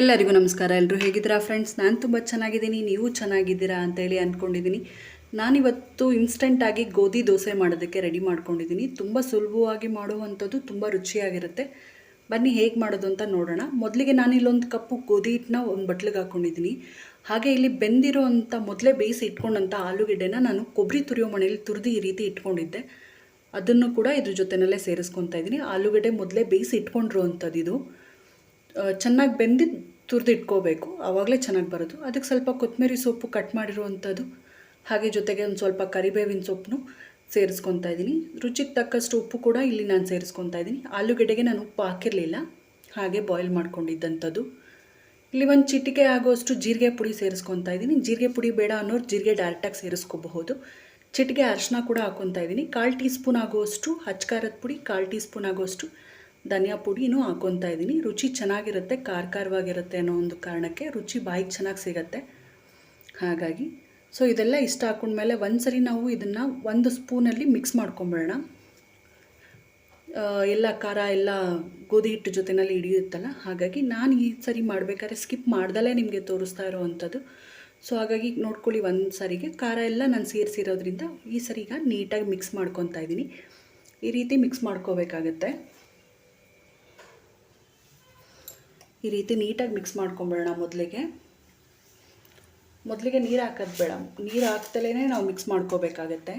ಎಲ್ಲರಿಗೂ ನಮಸ್ಕಾರ. ಎಲ್ಲರೂ ಹೇಗಿದ್ದೀರಾ ಫ್ರೆಂಡ್ಸ್? ನಾನು ತುಂಬ ಚೆನ್ನಾಗಿದ್ದೀನಿ. ನೀವು ಚೆನ್ನಾಗಿದ್ದೀರಾ ಅಂತೇಳಿ ಅಂದ್ಕೊಂಡಿದ್ದೀನಿ ನಾನಿವತ್ತು ಇನ್ಸ್ಟೆಂಟಾಗಿ ಗೋಧಿ ದೋಸೆ ಮಾಡೋದಕ್ಕೆ ರೆಡಿ ಮಾಡ್ಕೊಂಡಿದ್ದೀನಿ. ತುಂಬ ಸುಲಭವಾಗಿ ಮಾಡುವಂಥದ್ದು ತುಂಬ ರುಚಿಯಾಗಿರುತ್ತೆ. ಬನ್ನಿ ಹೇಗೆ ಮಾಡೋದು ಅಂತ ನೋಡೋಣ. ಮೊದಲಿಗೆ ನಾನು ಇಲ್ಲೊಂದು ಕಪ್ಪು ಗೋಧಿ ಹಿಟ್ಟನ್ನ ಒಂದು ಬಟ್ಲಿಗೆ ಹಾಕ್ಕೊಂಡಿದ್ದೀನಿ ಹಾಗೆ ಇಲ್ಲಿ ಬೆಂದಿರೋ ಅಂಥ ಮೊದಲೇ ಬೇಯಿಸಿ ಇಟ್ಕೊಂಡಂಥ ಆಲೂಗೆಡ್ಡೆನ ನಾನು ಕೊಬ್ಬರಿ ತುರಿಯೋ ಮನೆಯಲ್ಲಿ ತುರಿದು ಈ ರೀತಿ ಇಟ್ಕೊಂಡಿದ್ದೆ. ಅದನ್ನು ಕೂಡ ಇದ್ರ ಜೊತೆನಲ್ಲೇ ಸೇರಿಸ್ಕೊತಾ ಇದ್ದೀನಿ. ಆಲೂಗಡ್ಡೆ ಮೊದಲೇ ಬೇಯಿಸಿ ಇಟ್ಕೊಂಡಿರೋ ಅಂಥದ್ದು ಇದು ಚೆನ್ನಾಗಿ ಬೆಂದು ತುರಿದು ಇಟ್ಕೋಬೇಕು. ಆವಾಗಲೇ ಚೆನ್ನಾಗಿ ಬರೋದು. ಅದಕ್ಕೆ ಸ್ವಲ್ಪ ಕೊತ್ತಂಬರಿ ಸೊಪ್ಪು ಕಟ್ ಮಾಡಿರುವಂಥದ್ದು ಹಾಗೆ ಜೊತೆಗೆ ಒಂದು ಸ್ವಲ್ಪ ಕರಿಬೇವಿನ ಸೊಪ್ಪನ್ನು ಸೇರಿಸ್ಕೊತಾ ಇದ್ದೀನಿ. ರುಚಿಗೆ ತಕ್ಕಷ್ಟು ಉಪ್ಪು ಕೂಡ ಇಲ್ಲಿ ನಾನು ಸೇರಿಸ್ಕೊತಾ ಇದ್ದೀನಿ. ಆಲೂಗೆಡ್ಡೆಗೆ ನಾನು ಉಪ್ಪು ಹಾಕಿರಲಿಲ್ಲ. ಹಾಗೆ ಬಾಯ್ಲ್ ಮಾಡ್ಕೊಂಡಿದ್ದಂಥದ್ದು ಇಲ್ಲಿ ಒಂದು ಚಿಟಿಕೆ ಆಗೋಷ್ಟು ಜೀರಿಗೆ ಪುಡಿ ಸೇರಿಸ್ಕೊತಾ ಇದ್ದೀನಿ. ಜೀರಿಗೆ ಪುಡಿ ಬೇಡ ಅನ್ನೋರು ಜೀರಿಗೆ ಡೈರೆಕ್ಟಾಗಿ ಸೇರಿಸ್ಕೋಬಹುದು. ಚಿಟಿಕೆ ಅರಿಶಿನ ಕೂಡ ಹಾಕ್ಕೊತಾ ಇದ್ದೀನಿ. ಕಾಲು ಟೀ ಸ್ಪೂನ್ ಆಗೋಷ್ಟು ಹಚ್ಕಾರದ ಪುಡಿ, ಕಾಲು ಟೀ ಸ್ಪೂನ್ ಆಗುವಷ್ಟು ಧನಿಯಾ ಪುಡಿನೂ ಹಾಕೊತಾ ಇದ್ದೀನಿ. ರುಚಿ ಚೆನ್ನಾಗಿರುತ್ತೆ ಖಾರ ಖಾರವಾಗಿರುತ್ತೆ ಅನ್ನೋ ಒಂದು ಕಾರಣಕ್ಕೆ ರುಚಿ ಬಾಯಿಗೆ ಚೆನ್ನಾಗಿ ಸಿಗುತ್ತೆ. ಹಾಗಾಗಿ, ಸೊ ಇದೆಲ್ಲ ಇಷ್ಟ ಹಾಕೊಂಡ್ಮೇಲೆ ಒಂದು ಸರಿ ನಾವು ಇದನ್ನು ಒಂದು ಸ್ಪೂನಲ್ಲಿ ಮಿಕ್ಸ್ ಮಾಡ್ಕೊಂಬಿಡೋಣ ಎಲ್ಲ ಖಾರ, ಎಲ್ಲ ಗೋಧಿ ಹಿಟ್ಟು ಜೊತೆನಲ್ಲಿ ಹಿಡಿಯುತ್ತಲ್ಲ, ಹಾಗಾಗಿ ನಾನು ಈ ಸರಿ ಮಾಡಬೇಕಾದ್ರೆ ಸ್ಕಿಪ್ ಮಾಡ್ದಲೇ ನಿಮಗೆ ತೋರಿಸ್ತಾ ಇರೋವಂಥದ್ದು. ಸೊ ಹಾಗಾಗಿ ನೋಡ್ಕೊಳ್ಳಿ ಒಂದು ಸರಿಗೆ ಖಾರ ಎಲ್ಲ ನಾನು ಸೇರಿಸಿರೋದ್ರಿಂದ ಈ ಸರಿಗ ನೀಟಾಗಿ ಮಿಕ್ಸ್ ಮಾಡ್ಕೊತಾ ಇದ್ದೀನಿ. ಈ ರೀತಿ ಮಿಕ್ಸ್ ಮಾಡ್ಕೋಬೇಕಾಗತ್ತೆ. ಈ ರೀತಿ ನೀಟಾಗಿ ಮಿಕ್ಸ್ ಮಾಡ್ಕೊಂಬಿಡೋಣ ಮೊದಲಿಗೆ. ಮೊದಲಿಗೆ ನೀರು ಹಾಕೋದು ಬೇಡ. ನೀರು ಹಾಕ್ತಲೇ ನಾವು ಮಿಕ್ಸ್ ಮಾಡ್ಕೋಬೇಕಾಗತ್ತೆ.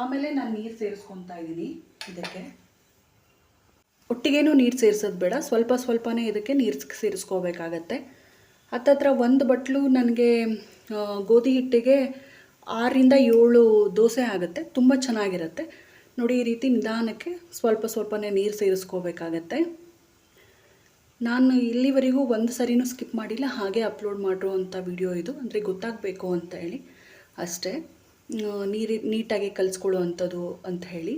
ಆಮೇಲೆ ನಾನು ನೀರು ಸೇರಿಸ್ಕೊತಾ ಇದ್ದೀನಿ ಇದಕ್ಕೆ. ಒಟ್ಟಿಗೇನು ನೀರು ಸೇರಿಸೋದು ಬೇಡ. ಸ್ವಲ್ಪ ಸ್ವಲ್ಪನೇ ಇದಕ್ಕೆ ನೀರು ಸೇರಿಸ್ಕೋಬೇಕಾಗತ್ತೆ. ಹತ್ತತ್ರ ಒಂದು ಬಟ್ಲು ನನಗೆ ಗೋಧಿ ಹಿಟ್ಟಿಗೆ ಆರರಿಂದ ಏಳು ದೋಸೆ ಆಗುತ್ತೆ. ತುಂಬ ಚೆನ್ನಾಗಿರುತ್ತೆ. ನೋಡಿ ಈ ರೀತಿ ನಿಧಾನಕ್ಕೆ ಸ್ವಲ್ಪ ಸ್ವಲ್ಪನೇ ನೀರು ಸೇರಿಸ್ಕೋಬೇಕಾಗತ್ತೆ. ನಾನು ಇಲ್ಲಿವರೆಗೂ ಒಂದು ಸರಿನೂ ಸ್ಕಿಪ್ ಮಾಡಿಲ್ಲ, ಹಾಗೆ ಅಪ್ಲೋಡ್ ಮಾಡಿರುವಂಥ ವಿಡಿಯೋ ಇದು, ಅಂದರೆ ಗೊತ್ತಾಗಬೇಕು ಅಂತ ಹೇಳಿ. ಅಷ್ಟೇ ನೀರಿ, ನೀಟಾಗಿ ಕಲಿಸ್ಕೊಳ್ಳುವಂಥದ್ದು ಅಂತ ಹೇಳಿ.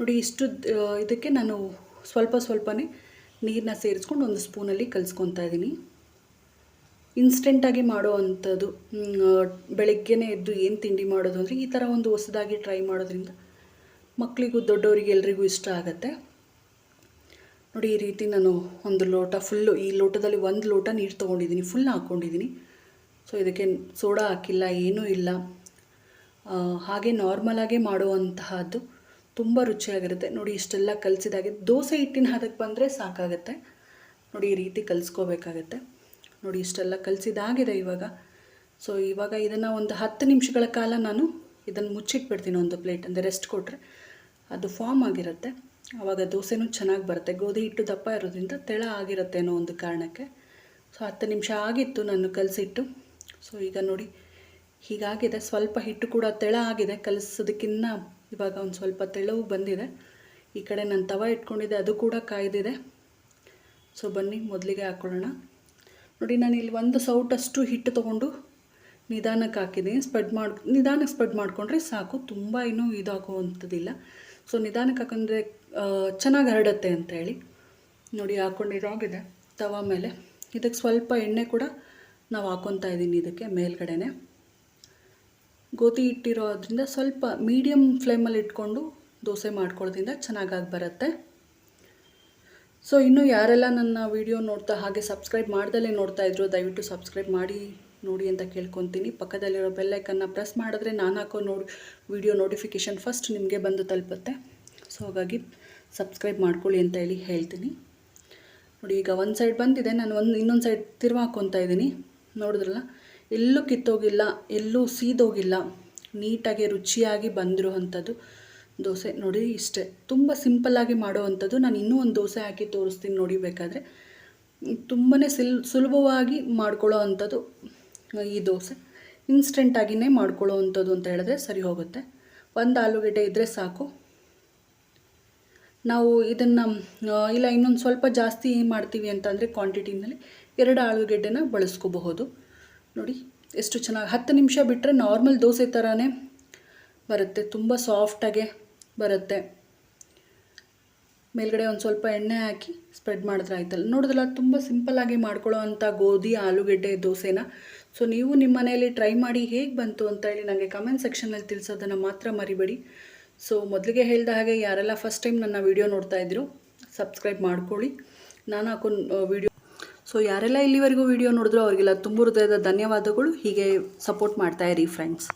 ನೋಡಿ, ಇಷ್ಟು ಇದಕ್ಕೆ ನಾನು ಸ್ವಲ್ಪ ಸ್ವಲ್ಪನೇ ನೀರನ್ನ ಸೇರಿಸ್ಕೊಂಡು ಒಂದು ಸ್ಪೂನಲ್ಲಿ ಕಲಿಸ್ಕೊತಾ ಇದ್ದೀನಿ. ಇನ್ಸ್ಟೆಂಟಾಗಿ ಮಾಡೋ ಅಂಥದ್ದು ಬೆಳಗ್ಗೆನೇ ಎದ್ದು ಏನು ತಿಂಡಿ ಮಾಡೋದು ಅಂದರೆ ಈ ಥರ ಒಂದು ಹೊಸದಾಗಿ ಟ್ರೈ ಮಾಡೋದ್ರಿಂದ ಮಕ್ಕಳಿಗೂ ದೊಡ್ಡವರಿಗೆ ಎಲ್ರಿಗೂ ಇಷ್ಟ ಆಗುತ್ತೆ. ನೋಡಿ, ಈ ರೀತಿ ನಾನು ಒಂದು ಲೋಟ ಫುಲ್ಲು ಈ ಲೋಟದಲ್ಲಿ ಒಂದು ಲೋಟ ನೀರು ತೊಗೊಂಡಿದ್ದೀನಿ ಫುಲ್ ಹಾಕ್ಕೊಂಡಿದ್ದೀನಿ ಸೊ ಇದಕ್ಕೆ ಸೋಡಾ ಹಾಕಿಲ್ಲ, ಏನೂ ಇಲ್ಲ. ಹಾಗೆ ನಾರ್ಮಲಾಗೆ ಮಾಡುವಂತಹದ್ದು ತುಂಬ ರುಚಿಯಾಗಿರುತ್ತೆ. ನೋಡಿ, ಇಷ್ಟೆಲ್ಲ ಕಲಸಿದಾಗೆ ದೋಸೆ ಹಿಟ್ಟಿನ ಹದಕ್ಕೆ ಬಂದರೆ ಸಾಕಾಗುತ್ತೆ. ನೋಡಿ, ಈ ರೀತಿ ಕಲಿಸ್ಕೋಬೇಕಾಗತ್ತೆ. ನೋಡಿ, ಇಷ್ಟೆಲ್ಲ ಕಲಸಿದಾಗಿದೆ ಇವಾಗ. ಸೊ ಇವಾಗ ಇದನ್ನು ಒಂದು ಹತ್ತು ನಿಮಿಷಗಳ ಕಾಲ ನಾನು ಇದನ್ನು ಮುಚ್ಚಿಟ್ಬಿಡ್ತೀನಿ ಒಂದು ಪ್ಲೇಟ್, ಅಂದರೆ ರೆಸ್ಟ್ ಕೊಟ್ಟರೆ ಅದು ಫಾರ್ಮ್ ಆಗಿರುತ್ತೆ. ಆವಾಗ ದೋಸೆನೂ ಚೆನ್ನಾಗಿ ಬರುತ್ತೆ. ಗೋಧಿ ಹಿಟ್ಟು ದಪ್ಪ ಇರೋದ್ರಿಂದ ತೆಳ ಆಗಿರುತ್ತೆ ಅನ್ನೋ ಒಂದು ಕಾರಣಕ್ಕೆ. ಸೊ ಹತ್ತು ನಿಮಿಷ ಆಗಿತ್ತು ನಾನು ಕಲಸಿಟ್ಟು. ಸೊ ಈಗ ನೋಡಿ, ಹೀಗಾಗಿದೆ. ಸ್ವಲ್ಪ ಹಿಟ್ಟು ಕೂಡ ತೆಳ ಆಗಿದೆ. ಕಲಸೋದಕ್ಕಿನ್ನ ಇವಾಗ ಒಂದು ಸ್ವಲ್ಪ ತೆಳವು ಬಂದಿದೆ. ಈ ಕಡೆ ನಾನು ತವ ಇಟ್ಕೊಂಡಿದ್ದೆ, ಅದು ಕೂಡ ಕಾಯ್ದಿದೆ. ಸೊ ಬನ್ನಿ, ಮೊದಲಿಗೆ ಹಾಕ್ಕೊಳ್ಳೋಣ ನೋಡಿ, ನಾನು ಇಲ್ಲಿ ಒಂದು ಸೌಟಷ್ಟು ಹಿಟ್ಟು ತೊಗೊಂಡು ನಿಧಾನಕ್ಕೆ ಹಾಕಿದ್ದೀನಿ. ಸ್ಪ್ರೆಡ್ ಮಾಡಿ, ನಿಧಾನಕ್ಕೆ ಸ್ಪ್ರೆಡ್ ಮಾಡಿಕೊಂಡ್ರೆ ಸಾಕು. ತುಂಬ ಇನ್ನೂ ಇದಾಗುವಂಥದ್ದಿಲ್ಲ. ಸೊ ನಿಧಾನಕ್ಕೆ ಹಾಕೊಂಡ್ರೆ ಚೆನ್ನಾಗಿ ಹರಡುತ್ತೆ ಅಂತ ಹೇಳಿ. ನೋಡಿ ಹಾಕ್ಕೊಂಡಿರೋಗಿದೆ ತವ ಮೇಲೆ. ಇದಕ್ಕೆ ಸ್ವಲ್ಪ ಎಣ್ಣೆ ಕೂಡ ನಾವು ಹಾಕ್ಕೊತಾ ಇದ್ದೀನಿ ಇದಕ್ಕೆ ಮೇಲ್ಗಡೆನೆ. ಗೋಧಿ ಇಟ್ಟಿರೋದ್ರಿಂದ ಸ್ವಲ್ಪ ಮೀಡಿಯಮ್ ಫ್ಲೇಮಲ್ಲಿ ಇಟ್ಕೊಂಡು ದೋಸೆ ಮಾಡ್ಕೊಳ್ಳೋದ್ರಿಂದ ಚೆನ್ನಾಗಾಗಿ ಬರುತ್ತೆ. ಸೊ ಇನ್ನೂ ಯಾರೆಲ್ಲ ನನ್ನ ವಿಡಿಯೋ ನೋಡ್ತಾ ಹಾಗೆ ಸಬ್ಸ್ಕ್ರೈಬ್ ಮಾಡ್ದಲೇ ನೋಡ್ತಾ ಇದ್ರು, ದಯವಿಟ್ಟು ಸಬ್ಸ್ಕ್ರೈಬ್ ಮಾಡಿ. ನೋಡಿ ಅಂತ ಕೇಳ್ಕೊತೀನಿ. ಪಕ್ಕದಲ್ಲಿರೋ ಬೆಲ್ಲೈಕನ್ನ ಪ್ರೆಸ್ ಮಾಡಿದ್ರೆ ನಾನು ಹಾಕೋ ನೋಡಿ ವಿಡಿಯೋ ನೋಟಿಫಿಕೇಷನ್ ಫಸ್ಟ್ ನಿಮಗೆ ಬಂದು ತಲುಪುತ್ತೆ. ಸೊ ಹಾಗಾಗಿ ಸಬ್ಸ್ಕ್ರೈಬ್ ಮಾಡ್ಕೊಳ್ಳಿ ಅಂತ ಹೇಳಿ ಹೇಳ್ತೀನಿ. ನೋಡಿ, ಈಗ ಒಂದು ಸೈಡ್ ಬಂದಿದೆ. ನಾನು ಒಂದು, ಇನ್ನೊಂದು ಸೈಡ್ ತಿರ್ವ ಹಾಕ್ಕೊತಾ ಇದ್ದೀನಿ. ನೋಡಿದ್ರಲ್ಲ? ಎಲ್ಲೂ ಕಿತ್ತೋಗಿಲ್ಲ, ಎಲ್ಲೂ ಸೀದೋಗಿಲ್ಲ. ನೀಟಾಗಿ, ರುಚಿಯಾಗಿ ಬಂದಿರುವಂಥದ್ದು ದೋಸೆ. ನೋಡಿ, ಇಷ್ಟೇ. ತುಂಬ ಸಿಂಪಲ್ಲಾಗಿ ಮಾಡೋವಂಥದ್ದು. ನಾನು ಇನ್ನೂ ಒಂದು ದೋಸೆ ಹಾಕಿ ತೋರಿಸ್ತೀನಿ ನೋಡಿ ಬೇಕಾದರೆ. ತುಂಬಾ ಸಿಲ್, ಸುಲಭವಾಗಿ ಮಾಡ್ಕೊಳ್ಳೋ ಅಂಥದ್ದು ಈ ದೋಸೆ ಇನ್ಸ್ಟೆಂಟಾಗಿನೇ ಮಾಡ್ಕೊಳ್ಳೋ ಅಂಥದ್ದು ಅಂತ ಹೇಳಿದ್ರೆ ಸರಿ ಹೋಗುತ್ತೆ. ಒಂದು ಆಲೂಗೆಡ್ಡೆ ಇದ್ದರೆ ಸಾಕು. ನಾವು ಇದನ್ನು ಇಲ್ಲ ಇನ್ನೊಂದು ಸ್ವಲ್ಪ ಜಾಸ್ತಿ ಮಾಡ್ತೀವಿ ಅಂತಂದರೆ ಕ್ವಾಂಟಿಟಿನಲ್ಲಿ ಎರಡು ಆಲೂಗೆಡ್ಡೆನ ಬಳಸ್ಕೋಬಹುದು. ನೋಡಿ, ಎಷ್ಟು ಚೆನ್ನಾಗಿ, ಹತ್ತು ನಿಮಿಷ ಬಿಟ್ಟರೆ ನಾರ್ಮಲ್ ದೋಸೆ ಥರನೇ ಬರುತ್ತೆ, ತುಂಬ ಸಾಫ್ಟಾಗೆ ಬರುತ್ತೆ. ಮೇಲ್ಗಡೆ ಒಂದು ಸ್ವಲ್ಪ ಎಣ್ಣೆ ಹಾಕಿ ಸ್ಪ್ರೆಡ್ ಮಾಡಿದ್ರೆ ಆಯ್ತಲ್ಲ. ನೋಡಿದ್ರಲ್ಲ, ತುಂಬ ಸಿಂಪಲ್ಲಾಗಿ ಮಾಡ್ಕೊಳ್ಳೋ ಅಂಥ ಗೋಧಿ, ಆಲೂಗೆಡ್ಡೆ, ದೋಸೆನ. ಸೊ ನೀವು ನಿಮ್ಮ ಮನೆಯಲ್ಲಿ ಟ್ರೈ ಮಾಡಿ ಹೇಗೆ ಬಂತು ಅಂತ ಹೇಳಿ ನನಗೆ ಕಮೆಂಟ್ ಸೆಕ್ಷನಲ್ಲಿ ತಿಳಿಸೋದನ್ನು ಮಾತ್ರ ಮರಿಬೇಡಿ. ಸೊ ಮೊದಲಿಗೆ ಹೇಳಿದ ಹಾಗೆ ಯಾರೆಲ್ಲ ಫಸ್ಟ್ ಟೈಮ್ ನನ್ನ ವಿಡಿಯೋ ನೋಡ್ತಾ ಇದ್ರು ಸಬ್ಸ್ಕ್ರೈಬ್ ಮಾಡ್ಕೊಳ್ಳಿ. ನಾನು ಹಾಕೋ ವಿಡಿಯೋ ಸೊ ಯಾರೆಲ್ಲ ಇಲ್ಲಿವರೆಗೂ ವಿಡಿಯೋ ನೋಡಿದ್ರು, ಅವರಿಗೆಲ್ಲ ತುಂಬ ಹೃದಯದ ಧನ್ಯವಾದಗಳು. ಹೀಗೆ ಸಪೋರ್ಟ್ ಮಾಡ್ತಾ ಇರಿ ಫ್ರೆಂಡ್ಸ್